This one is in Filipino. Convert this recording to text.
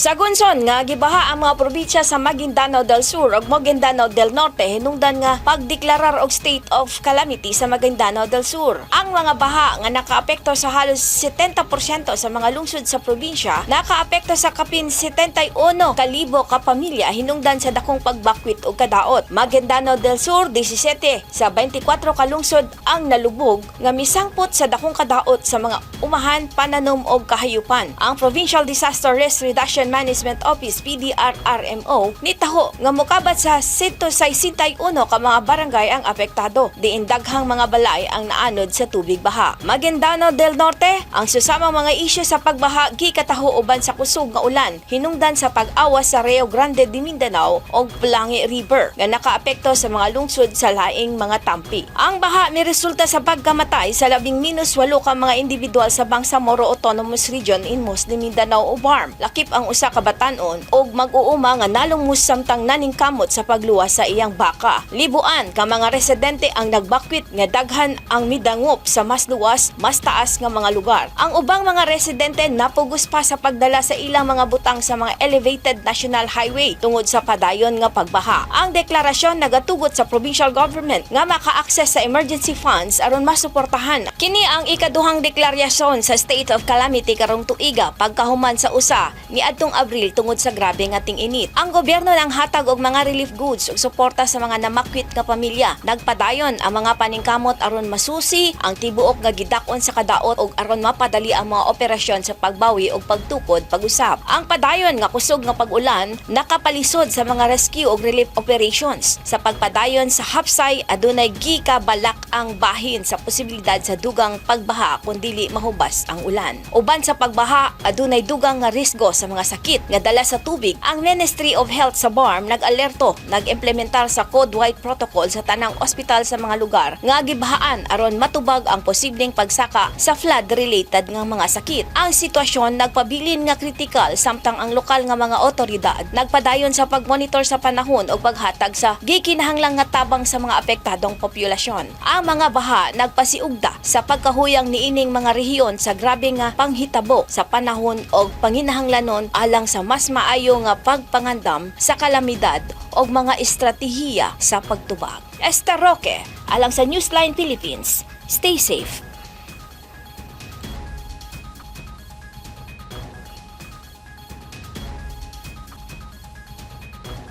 Sa Gunson nga gibaha ang mga probinsya sa Maguindanao del Sur ug Maguindanao del Norte hinungdan nga pagdeklarar og state of calamity sa Maguindanao del Sur. Ang mga baha nga nakaapekto sa halos 70% sa mga lungsod sa probinsya, nakaapekto sa kapin 71 kalibo ka pamilya hinungdan sa dakong pagbakwit og kadaot. Maguindanao del Sur 17 sa 24 ka lungsod ang nalubog nga misangpot sa dakong kadaot sa mga umahan, pananom og kahayupan. Ang Provincial Disaster Risk Reduction Management Office PDRRMO nitaho nga mokabat sa 161 ka mga barangay ang apektado. Diin daghang mga balay ang naanod sa tubig baha. Maguindanao del Norte ang susamang mga isyu sa pagbaha gikataho uban sa kusog nga ulan hinungdan sa pag-awas sa Rio Grande de Mindanao ug Plangi River nga nakaapekto sa mga lungsod sa laing mga tampi. Ang baha ni resulta sa pagkamatay sa labing minus walo ka mga individual sa Bangsamoro Autonomous Region in Muslim Mindanao o BARM. Lakip ang usa ka batanon og mag-uuma nga nalumos samtang naningkamot sa pagluwas sa iyang baka. Libuan ka mga residente ang nagbakwit nga daghan ang midangop sa mas luwas, mas taas nga mga lugar. Ang ubang mga residente napugos pa sa pagdala sa ilang mga butang sa mga elevated national highway tungod sa padayon nga pagbaha. Ang deklarasyon nagatugot sa provincial government nga maka-access sa emergency funds aron masuportahan. Kini ang ikaduhang deklarasyon sa state of calamity karong tuiga pagkahuman sa usa ni adtong Abril tungod sa grabe nga ting-init. Ang gobyerno nang hatag og mga relief goods ug suporta sa mga namakwit nga pamilya. Nagpadayon ang mga paningkamot aron masusi ang tibuok nga gidakon sa kadaot ug aron mapadali ang mga operasyon sa pagbawi ug pagtukod pag-usap. Ang padayon nga kusog nga pag-ulan nakapalisod sa mga rescue ug relief operations. Sa pagpadayon sa Hapsay adunay gikabalak ang bahin sa posibilidad sa dugang pagbaha kung dili mahubas ang ulan. Uban sa pagbaha adunay dugang nga risgo sa mga sakit nga dala sa tubig. Ang Ministry of Health sa BARM nag-alerto, nag-implementar sa code white protocol sa tanang ospital sa mga lugar nga gibahaan aron matubag ang posibleng pagsaka sa flood-related nga mga sakit. Ang sitwasyon nagpabilin nga kritikal samtang ang lokal nga mga otoridad nagpadayon sa pagmonitor sa panahon o paghatag sa gikinahanglang nga tabang sa mga apektadong populasyon. Ang mga baha nagpasiugda sa pagkahuyang niining mga rehiyon sa grabe nga panghitabo sa panahon o panginahanglanon alang sa mas maayo nga pagpangandam sa kalamidad o mga estratehiya sa pagtubag. Esther Roque, alang sa Newsline Philippines, stay safe